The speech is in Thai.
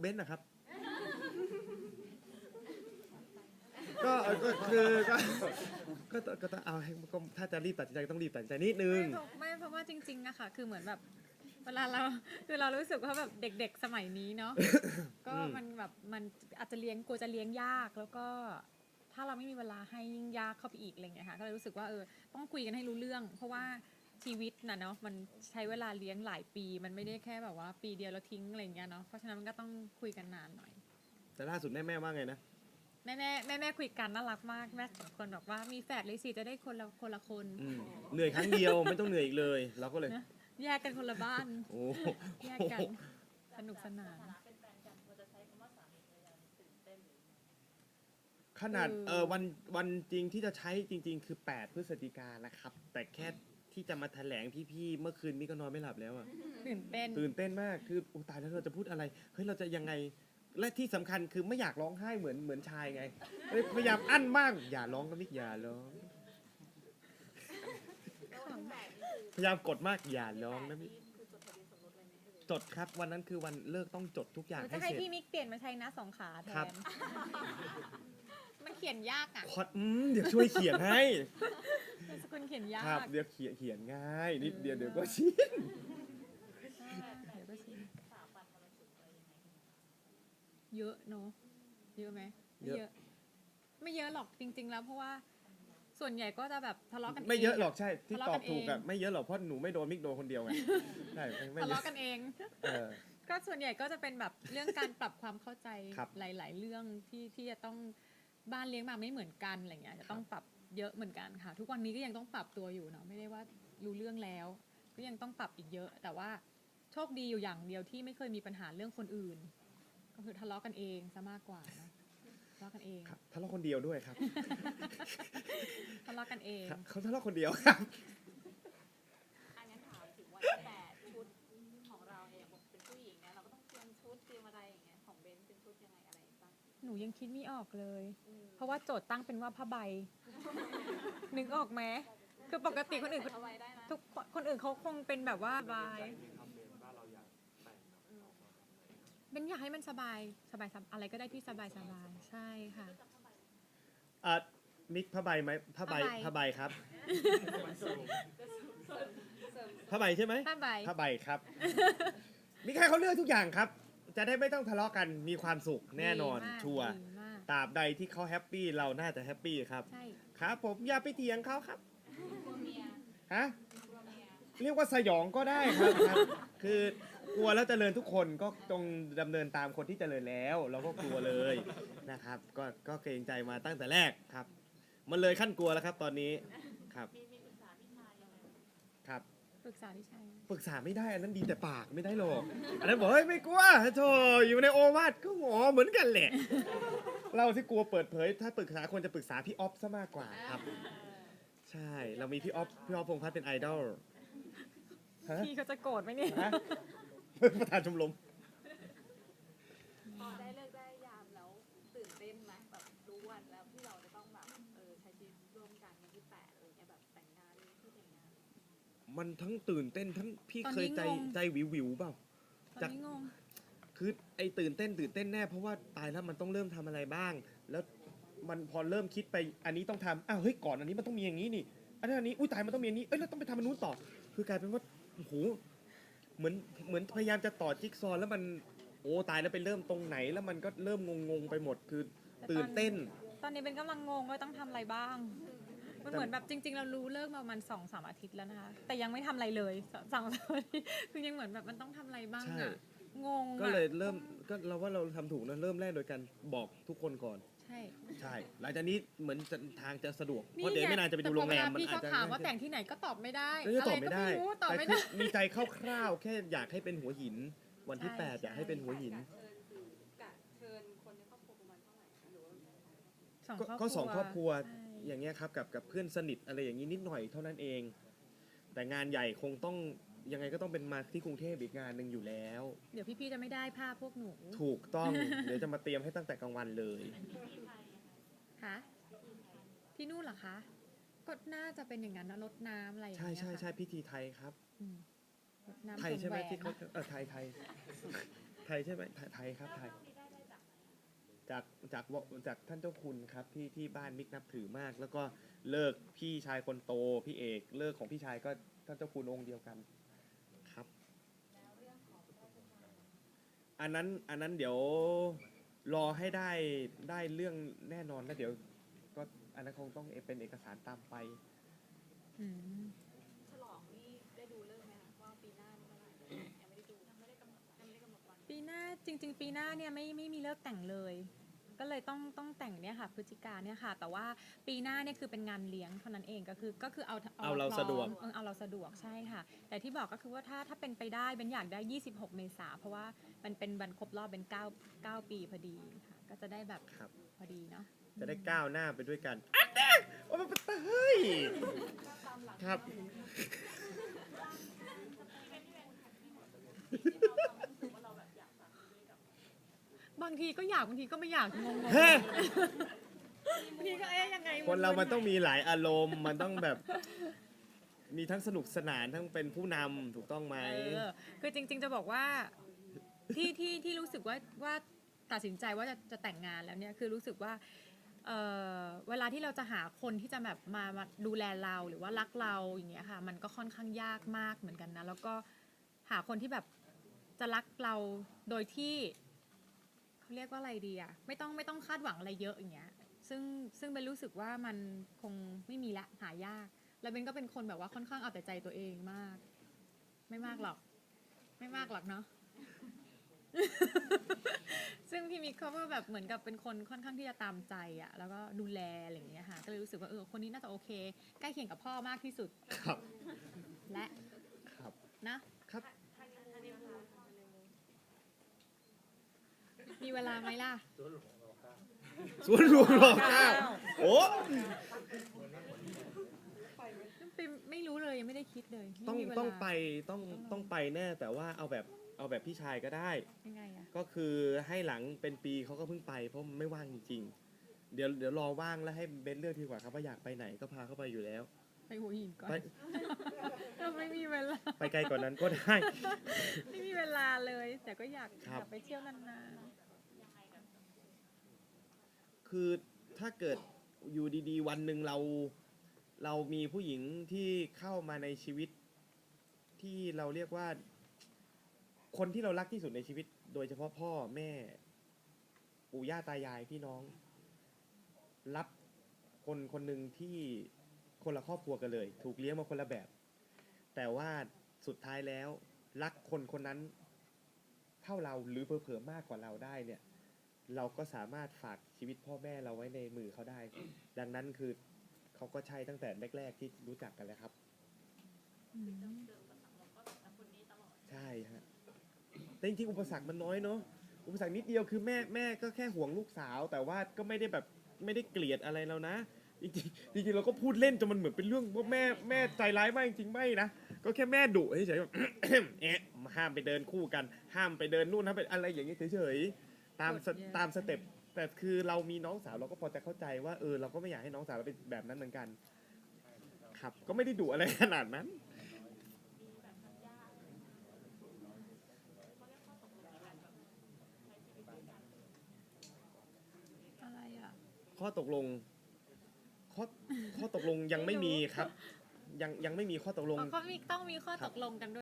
เบนซ์นะครับ ก็เออก็คือก็ก็ก็ก็ต้องเอาให้ก็ถ้าจะรีบตัดสินใจก็ต้องรีบตัดสินใจนิดนึง ไม่เพราะไม่เพราะว่าจริงๆอะค่ะคือเหมือนแบบ เวลาเราคือเรารู้สึกว่าแบบเด็กๆสมัยนี้เนาะ ก็อืมมันแบบมันอาจจะเลี้ยงกลัวจะเลี้ยงยากแล้วก็ ถ้าเราไม่มีเวลาให้ยิ่งยากเข้าไปอีกอะไรเงี้ยค่ะก็เลยรู้สึกว่าเออต้องคุยกันให้รู้เรื่อง เพราะว่า ชีวิตน่ะเนาะมันใช้เวลาเลี้ยงหลายปี มันไม่ได้แค่แบบว่าปีเดียวแล้วทิ้งอะไรเงี้ยเนาะเพราะฉะนั้นมันก็ต้องคุยกันนานหน่อย แต่ล่าสุดแม่แม่ว่าไงนะแม่แม่แม่แม่คุยกันน่ารักมากแม่สองคนบอกว่ามีแฝดเลยสิจะได้คนละคนละคนอืมเหนื่อยครั้งเดียว ไม่ต้องเหนื่อยอีกเลยเราก็เลย นะแยกกันคนละบ้าน โอ้โหแยกกัน สนุกสนานขนาดคือเออวันวันจริงที่จะใช้จริง ๆ คือ 8 พฤศจิกายนนะครับ แต่แค่ ที่จะมาแถลงพี่ๆเมื่อคืนนี้ก็นอนไม่หลับแล้วอะตื่นเต้น ตื่นเต้นมากคืออุยตายแล้วเราจะพูดอะไรเฮ้ยเราจะยังไงและที่สำคัญคือไม่อยากร้องไห้เหมือนเหมือนชายไงเฮ้ยพยายามอั้นมากอย่าร้องก็มิกอย่าร้องพยายามกดมากอย่าร้องนะมิกจดครับวันนั้นคือวันเลิกต้องจดทุกอย่างหนูให้จะให้เสร็จ พี่มิกเปลี่ยนมาใช้หน้าสองขาแทครับ น มันเขียนยากอะ พอดอืมเดี๋ยวช่วยเขียนให้ นามสกุลเขียนยากครับเดี๋ยวเขียนเขียนง่าย นิดเดียวเดี๋ยวก็ชินเดี๋ยวก็ชินเยอะเนอะเยอะไหมไม่เยอะ ไม่เยอะหรอกจริง ๆ แล้วเพราะว่า ส่วนใหญ่ก็จะแบบทะเลาะกันไม่เยอะหรอกใช่ ที่ทะเลาะตอกับนถูกอะเองไม่เยอะหรอกเพราะหนูไม่โดนมิกโดนคนเดียวไงใช่ไม่ไม่ทะเยอะเลาะกันเอง เออ ก็ส่วนใหญ่ก็จะเป็นแบบเรื่องการปรับความเข้าใจครับหลาย ๆ เรื่องที่ที่จะต้องบ้านเลี้ยงมาไม่เหมือนกันอะไรเงี้ยจะต้องปรับ เยอะเหมือนกันค่ะ ทุกวันนี้ก็ยังต้องปรับตัวอยู่เนาะไม่ได้ว่ารู้เรื่องแล้ว ก็ยังต้องปรับอีกเยอะ แต่ว่าโชคดีอยู่อย่างเดียวที่ไม่เคยมีปัญหาเรื่องคนอื่น ก็คือทะเลาะกันเองซะมากกว่าเนอะทะเลาะกันเองครับทะเลาะคนเดียวด้วยครับ ทะเลาะกันเองครับเขาทะเลาะคนเดียวครับ หนูยังคิดไม่ออกเลยอืมเพราะว่าโจทย์ตั้งเป็นว่าผ้าใบ นึกออกไหมคือปกติคนอื่นเอาไว้ได้นะทุกคนคนอื่นเขาคงเป็นแบบว่าสบายเบนอยากให้มันสบายสบายสบายอะไรก็ได้ที่สบายสบายใช่ค่ะอะมิกผ้าใบไหมผ้าใบผ้าใบผ้าใบครับผ้าใบใช่ไหมผ้าใบผ้าใบครับมิกให้เขาเลือกทุกอย่างครับ จะได้ไม่ต้องทะเลาะกันมีความสุขแน่นอนดีมากชัวร์ดีมากตราบใดที่เขาแฮปปี้เราน่าจะแฮปปี้ครับ ใช่ครับ ผมอย่าไปเถียงเขาครับตัวเมียฮะตัวเมียเรียกว่าสยองก็ได้ครับครับ คือกลัวแล้วเจริญทุกคนก็จงดำเนินตามคนที่เจริญแล้ว เราก็กลัวเลยนะครับ ก็ก็เกรงใจมาตั้งแต่แรกครับ มันเลยขั้นกลัวแล้วครับ ตอนนี้ครับมีมีปรึกษาพี่ชายยังไงครับ ปรึกษาที่ใช่ปรึกษาไม่ได้อันนั้นดีแต่ปากไม่ได้หรอกอันนั้นบอกเฮ้ยไม่กลัวโธ่อยู่ในโอวาทก็หมอเหมือนกันแหละ เราที่กลัวเปิดเผย ถ้าปรึกษาควรจะปรึกษาพี่ออฟซะมากกว่าครับ ใช่เรามีพี่ออฟพี่ออฟพงษ์พัฒน์เป็นไอดอลฮะพี่เขาจะโกรธไหมเนี่ย ฮะประธานชมรม มันทั้งตื่นเต้นทั้งพี่ตอนเคยนี้ใจงง ใจวิววิวๆเปล่า ตอนนี้งง คือไอ้ตื่นเต้นตื่นเต้นแน่เพราะว่าตายแล้วมันต้องเริ่มทำอะไรบ้าง แล้วมันพอเริ่มคิดไปอันนี้ต้องทำอ้าวเฮ้ยก่อนอันนี้มันต้องมีอย่างนี้นี่อันนั้นอันนี้อุ้ยตายมันต้องมีอันนี้เอ้ยแล้วต้องไปทำอันนู้นต่อ คือกลายเป็นว่าโอ้โหเหมือนเหมือนพยายามจะต่อจิ๊กซอว์แล้วมันโอ้ตายแล้วไปเริ่มตรงไหน แล้วมันก็เริ่มงงๆไปหมดคือตื่นเต้น ตอนนี้เป็นกำลังงงว่าต้องทำอะไรบ้าง มันเหมือนแบบจริง ๆ เรารู้เลิกมาประมาณสองสามอาทิตย์แล้วนะคะ แต่ยังไม่ทำอะไรเลยสองสามอาทิตย์คือยังเหมือนแบบมันต้องทำอะไรบ้างใช่ อะงงอะก็เลยเริ่มก็เราว่าเราทำถูกนะเริ่มแรกโดยการบอกทุกคนก่อน ใช่ ใช่ หลังจากนี้เหมือนจะทางจะสะดวก เพราะเดี๋ยวไม่นานจะไปดูโรงแรมแต่พอเวลามันพี่อาจเขาจะถามว่าแต่งที่ไหนก็ตอบไม่ได้เออตอบไม่ได้ะรก็รู้ตอบแต่ไม่คืได้ อมีใจคร่าวๆแค่อยากให้เป็นหัวหิน วันที่ ใช่แปดอยากให้เป็นหัวหินกะเสองก็ครอบก็สองครอบครัวใช่ อย่างเงี้ยครับกับกับเพื่อนสนิทอะไรอย่างนี้นิดหน่อยเท่านั้นเอง แต่งานใหญ่คงต้องยังไงก็ต้องเป็นมาที่กรุงเทพอีกงานหนึ่งอยู่แล้ว เดี๋ยวพี่ๆจะไม่ได้ภาพพวกหนูถูกต้อง เดี๋ยวจะมาเตรียมให้ตั้งแต่กลางวันเลยคะที่นู่นเหรอคะ ก็น่าจะเป็นอย่างนั้นนะรดน้ำอะไรอย่างใช่เงี้ยใช่ค่ะใช่พิธีไทยครับ อืมรดน้ำไทยใช่ไหมสวแหวนที่เขาเออไทยไทยไทยใช่ไหมไทยไทยครับไทย จากจากจากท่านเจ้าคุณครับที่ที่บ้านมิกนับถือมาก แล้วก็เลิกพี่ชายคนโตพี่เอกเลิกของพี่ชายก็ท่านเจ้าคุณองค์เดียวกันครับ อันนั้นอันนั้นเดี๋ยวรอให้ได้ได้เรื่องแน่นอนแล้วเดี๋ยว ก็อันนั้นคงต้องเป็นเอกสารตามไป อืม ปีหน้าจริง ๆ ปีหน้าเนี่ยไม่ไม่มีเลิกแต่งเลย ก็เลยต้องต้องแต่งเนี่ยค่ะพฤศจิกาเนี่ยค่ะ แต่ว่าปีหน้าเนี่ยคือเป็นงานเลี้ยงเท่านั้นเองก็คือก็คือเอาเอาเราสะดวกเออเอาเราสะดวกใช่ค่ะ แต่ที่บอกก็คือว่าถ้าถ้าเป็นไปได้เป็นอยากได้ 26 เมษาเพราะว่ามันเป็นวันครบรอบเป็น9 9ปีพอดีค่ะ ก็จะได้แบบครับ พอดีเนาะจะได้ก้าวหน้าไปด้วยกันอันแน่โอ้มันเป็นเฮ้ยครับ บางทีก็อยากบางทีก็ไม่อยากงงๆเฮ้บางทีก็เอ๊ยยังไงคนเรามันต้องมีหลายอารมณ์ มันต้องแบบ มีทั้งสนุกสนานทั้งเป็นผู้นำถูกต้องไหม เออคือจริง ๆ จะบอกว่าที่ที่ที่รู้สึกว่าว่าตัดสินใจว่าจะจะแต่งงานแล้วเนี่ยคือรู้สึกว่าเออเวลาที่เราจะหาคนที่จะแบบมามาดูแลเราหรือว่ารักเราอย่างเงี้ยค่ะ มันก็ค่อนข้างยากมากเหมือนกันนะแล้วก็หาคนที่แบบจะรักเราโดยที่ เขาเรียกว่าอะไรดีอะไม่ต้องไม่ต้องคาดหวังอะไรเยอะอย่างเงี้ย ซึ่งซึ่งเป็นรู้สึกว่ามันคงไม่มีละหายาก แล้วเบนก็เป็นคนแบบว่าค่อนข้างเอาแต่ใจตัวเองมาก ไม่มากหรอก ไม่มากหรอกเนาะ ซึ่งพี่มิกเขาก็แบบเหมือนกับเป็นคนค่อนข้างที่จะตามใจอะแล้วก็ดูแลอะไรอย่างเงี้ยค่ะ ก็เลยรู้สึกว่าเออคนนี้น่าจะโอเค ใกล้เคียงกับพ่อมากที่สุด ครับ และครับ นะ ครับ มีเวลาไหมล่ะ สวนหลวงรอเก้าโอ้ปิมไม่รู้เลยยังไม่ได้คิดเลยม่ต้องมีเวลาต้องไปต้องต้องไปแน่แต่ว่าเอาแบบเอาแบบพี่ชายก็ได้ ยังไงอะก็คือให้หลังเป็นปีเขาก็เพิ่งไปเพราะไม่ว่างจริงๆ เดี๋ยวเดี๋ยวรอว่างแล้วให้เบนเลือกดีกว่าครับว่าอยากไปไหนก็พาเข้าไปอยู่แล้ว ไปหัวหินก่อนไปเราไม่มีเวลา ไปไกลกว่านนั้นก็ได้ ไม่มีเวลาเลย แต่ก็อยากครับอยากไปเที่ยวนาน คือถ้าเกิดอยู่ดีๆ วันหนึ่งเรา เรามีผู้หญิงที่เข้ามาในชีวิต ที่เราเรียกว่า คนที่เรารักที่สุดในชีวิต โดยเฉพาะพ่อแม่ ปู่ย่าตายายพี่น้อง รับคนคนหนึ่งที่คนละครอบครัวกันเลย ถูกเลี้ยงมาคนละแบบ แต่ว่าสุดท้ายแล้ว รักคนคนนั้นเท่าเราหรือเผลอๆมากกว่าเราได้เนี่ย เราก็สามารถฝากชีวิตพ่อแม่เราไว้ในมือเขาได้ ดังนั้นคือเขาก็ใช่ตั้งแต่แรก ๆ ที่รู้จักกันแล้วครับๆอืมใช่ฮะแต่จริงๆอุปสรรคมันน้อยเนาะอุปสรรคนิดเดียวคือแม่แม่ก็แค่ห่วงลูกสาว แต่ว่าก็ไม่ได้แบบไม่ได้เกลียดอะไรเรานะจริงๆจริงๆเราก็พูดเล่นจนมันเหมือนเป็นเรื่องว่าแม่แม่ใจร้ายมากจริงๆไม่นะก็แค่แม่ดุเฉยๆแบบ เอ๊ะห้ามไปเดินคู่กัน ห้ามไปเดินนู่นห้ามไปอะไรอย่างเงี้ยเฉยๆ ตามสตามสเต็ปแต่คือเรามีน้องสาวเราก็พอจะเข้าใจว่าเออเราก็ไม่อยากให้น้องสาวเราเป็นแบบนั้นเหมือนกัน ครับ ก็ไม่ได้ดุอะไรขนาดนั้น อะไรอะ ข้อตกลง ข้อข้อตกลงยังไม่มีครับ ยังยังไม่มีข้อตกลงอ๋อเขามีต้องมีข้อครัตบกลงกันด้วย